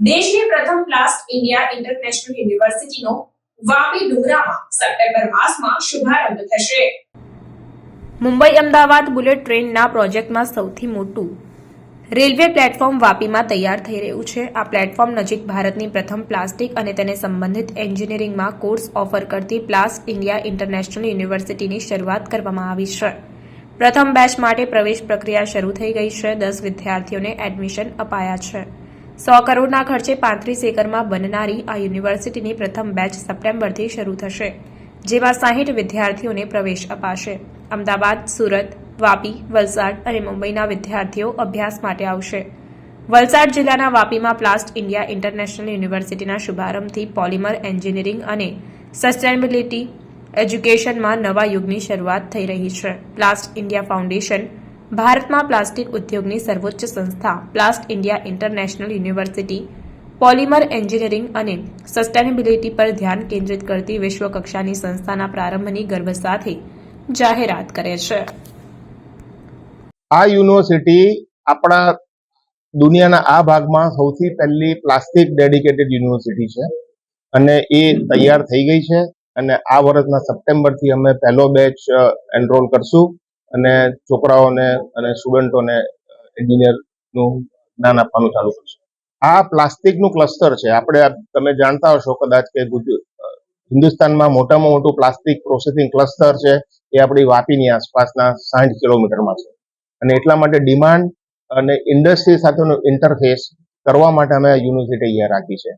દેશની પ્રથમ પ્લાસ્ટ India international યુનિવર્સિટીનો વાપી ડુંગરામાં સપ્ટેમ્બર માસમાં શુભારંભ થશે. મુંબઈ અમદાવાદ બુલેટ ટ્રેનના પ્રોજેક્ટમાં સૌથી મોટું રેલવે પ્લેટફોર્મ વાપીમાં તૈયાર થઈ રહ્યું છે. આ પ્લેટફોર્મ નજીક ભારતની પ્રથમ પ્લાસ્ટિક અને તેને સંબંધિત એન્જિનિયરિંગમાં કોર્સ ઓફર કરતી પ્લાસ્ટ ઇન્ડિયા ઇન્ટરનેશનલ યુનિવર્સિટીની શરૂઆત કરવામાં આવી છે. પ્રથમ બેચ માટે પ્રવેશ પ્રક્રિયા શરૂ થઈ ગઈ છે. દસ વિદ્યાર્થીઓને એડમિશન અપાયા છે. સો કરોડના ખર્ચે પાંત્રીસ એકરમાં બનનારી આ યુનિવર્સિટીની પ્રથમ બેચ સપ્ટેમ્બરથી શરૂ થશે, જેમાં સાહીઠ વિદ્યાર્થીઓને પ્રવેશ અપાશે. અમદાવાદ, સુરત, વાપી, વલસાડ અને મુંબઈના વિદ્યાર્થીઓ અભ્યાસ માટે આવશે. વલસાડ જિલ્લાના વાપીમાં પ્લાસ્ટ ઇન્ડિયા ઇન્ટરનેશનલ યુનિવર્સિટીના શુભારંભથી પોલિમર એન્જિનિયરિંગ અને સસ્ટેનેબિલિટી એજ્યુકેશનમાં નવા યુગની શરૂઆત થઈ રહી છે. પ્લાસ્ટ ઇન્ડિયા ફાઉન્ડેશન ભારતમાં પ્લાસ્ટિક ઉદ્યોગની સર્વોચ્ચ સંસ્થા Plast India International University polymer engineering અને સસ્ટેનેબિલિટી પર ધ્યાન કેન્દ્રિત કરતી વિશ્વકક્ષાની સંસ્થાના પ્રારંભની ગર્વ સાથે જાહેરાત કરે છે. આ યુનિવર્સિટી આપણા દુનિયાના આ ભાગમાં સૌથી પહેલી પ્લાસ્ટિક ડેડિકેટેડ યુનિવર્સિટી છે અને એ તૈયાર થઈ ગઈ છે અને આ વર્ષના સપ્ટેમ્બરથી અમે પહેલો બેચ એનરોલ કરશું. અને છોકરાઓને અને સ્ટુડન્ટોને એન્જિનિયરનું જ્ઞાન આપવાનું ચાલુ કરશું. આ પ્લાસ્ટિકનું ક્લસ્ટર છે. આપણે તમે જાણતા હશો કદાચ કે હિન્દુસ્તાનમાં મોટામાં મોટું પ્લાસ્ટિક પ્રોસેસિંગ ક્લસ્ટર છે એ આપણી વાપીની આસપાસના સાઠ કિલોમીટરમાં છે. અને એટલા માટે ડિમાન્ડ અને ઇન્ડસ્ટ્રી સાથેનો ઇન્ટરફેસ કરવા માટે અમે યુનિવર્સિટી અહીંયા રાખી છે.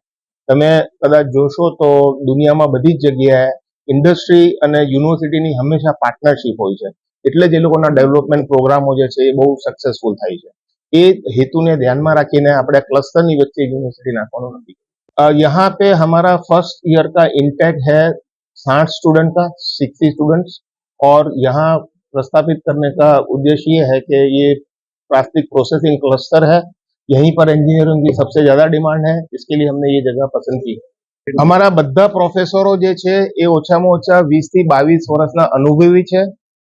તમે કદાચ જોશો તો દુનિયામાં બધી જ જગ્યાએ ઇન્ડસ્ટ્રી અને યુનિવર્સિટીની હંમેશા પાર્ટનરશિપ હોય છે. એટલે જ એ લોકોના ડેવલપમેન્ટ પ્રોગ્રામો જે છે એ બહુ સક્સેસફુલ થાય છે એ હેતુને ધ્યાનમાં રાખીને આપણે ક્લસ્ટરની વચ્ચે યુનિવર્સિટી નાખવાનું નથી यहाँ पे हमारा फर्स्ट ईयर का इंटेक है साठ स्टूडेंट का सिक्सटी स्टूडेंट्स और यहाँ प्रस्तावित करने का उद्देश्य ये है कि ये प्लास्टिक प्रोसेसिंग क्लस्टर है यहीं पर इंजीनियरिंग की सबसे ज्यादा डिमांड है इसके लिए हमने ये जगह पसंद की અમારા બધા પ્રોફેસરો જે છે એ ઓછામાં ઓછા વીસથી બાવીસ વર્ષના અનુભવી છે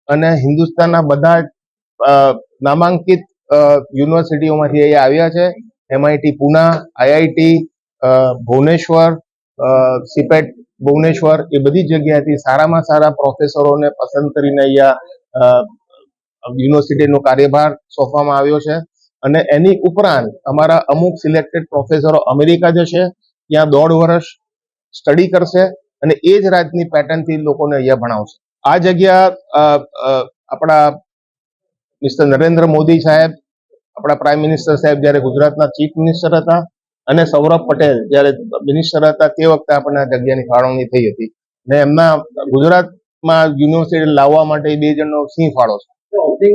અને હિન્દુસ્તાનના બધા નામાંકિત યુનિવર્સિટીઓમાંથી અહીંયા આવ્યા છે. એમઆઈટી પુના, આઈઆઈટી ભુવનેશ્વર સિપેટ ભુવનેશ્વર, એ બધી જગ્યાએથી સારામાં સારા પ્રોફેસરોને પસંદ કરીને અહીંયા યુનિવર્સિટીનો કાર્યભાર સોંપવામાં આવ્યો છે. અને એની ઉપરાંત અમારા અમુક સિલેક્ટેડ પ્રોફેસરો અમેરિકા જશે, ત્યાં દોઢ વર્ષ સ્ટડી કરશે અને એ જ રાજની પેટર્નથી લોકોને અહીંયા ભણાવશે. આ જગ્યા આપણા મિસ્ટર નરેન્દ્ર મોદી સાહેબ, આપણા પ્રાઇમ મિનિસ્ટર સાહેબ જ્યારે ગુજરાતના ચીફ મિનિસ્ટર હતા અને સૌરભ પટેલ જયારે મિનિસ્ટર હતા તે વખતે આપણને આ જગ્યાની ફાળવણી થઈ હતી. ને એમના ગુજરાતમાં યુનિવર્સિટી લાવવા માટે બે જણનો સિંહ ફાળો છે.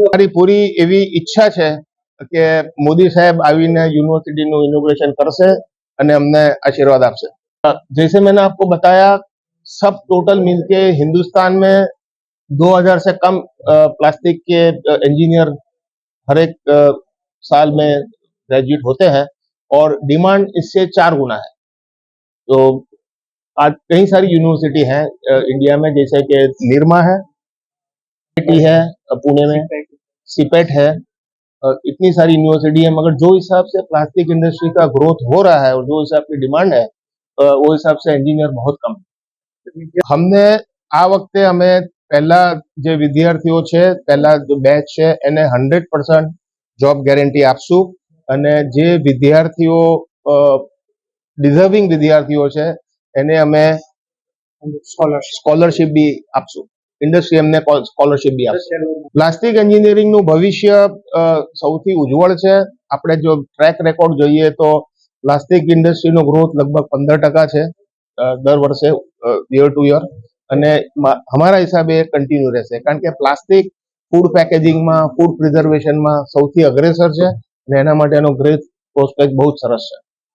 મારી પૂરી એવી ઈચ્છા છે કે મોદી સાહેબ આવીને યુનિવર્સિટીનું ઇનોગ્રેશન કરશે અને અમને આશીર્વાદ આપશે. જૈસે મેં આપકો બતાયા सब टोटल मिलके हिंदुस्तान में 2000 से कम प्लास्टिक के इंजीनियर हर एक साल में ग्रेजुएट होते हैं और डिमांड इससे चार गुना है। तो आज कई सारी यूनिवर्सिटी हैं इंडिया में जैसे कि निरमा है IIT है पुणे में सीपेट है। इतनी सारी यूनिवर्सिटी है मगर जो हिसाब से प्लास्टिक इंडस्ट्री का ग्रोथ हो रहा है और जो हिसाब की डिमांड है वो हिसाब से इंजीनियर बहुत कम है। અમને આ વખતે અમે પહેલા જે વિદ્યાર્થીઓ છે પહેલા જે બેચ છે એને હંડ્રેડ પર્સન્ટ જોબ ગેરંટી આપશું. અને જે વિદ્યાર્થીઓ ડિઝર્વિંગ વિદ્યાર્થીઓ છે એને અમે સ્કોલરશીપ બી આપશું. ઇન્ડસ્ટ્રી એમને સ્કોલરશીપ બી આપશે. પ્લાસ્ટિક એન્જિનિયરિંગનું ભવિષ્ય સૌથી ઉજ્જવળ છે. આપણે જો ટ્રેક રેકોર્ડ જોઈએ તો પ્લાસ્ટિક ઇન્ડસ્ટ્રીનો ગ્રોથ લગભગ પંદર ટકા છે. દર વર્ષે યર ટુ યર અને અમારા હિસાબે કન્ટિન્યુ રહેશે. કારણ કે પ્લાસ્ટિક ફૂડ પેકેજિંગમાં ફૂડ પ્રિઝર્વેશનમાં સૌથી અગ્રેસર છે અને એના માટેનો ગ્રેથ પ્રોસ્પેક્ટ બહુ જ સરસ છે.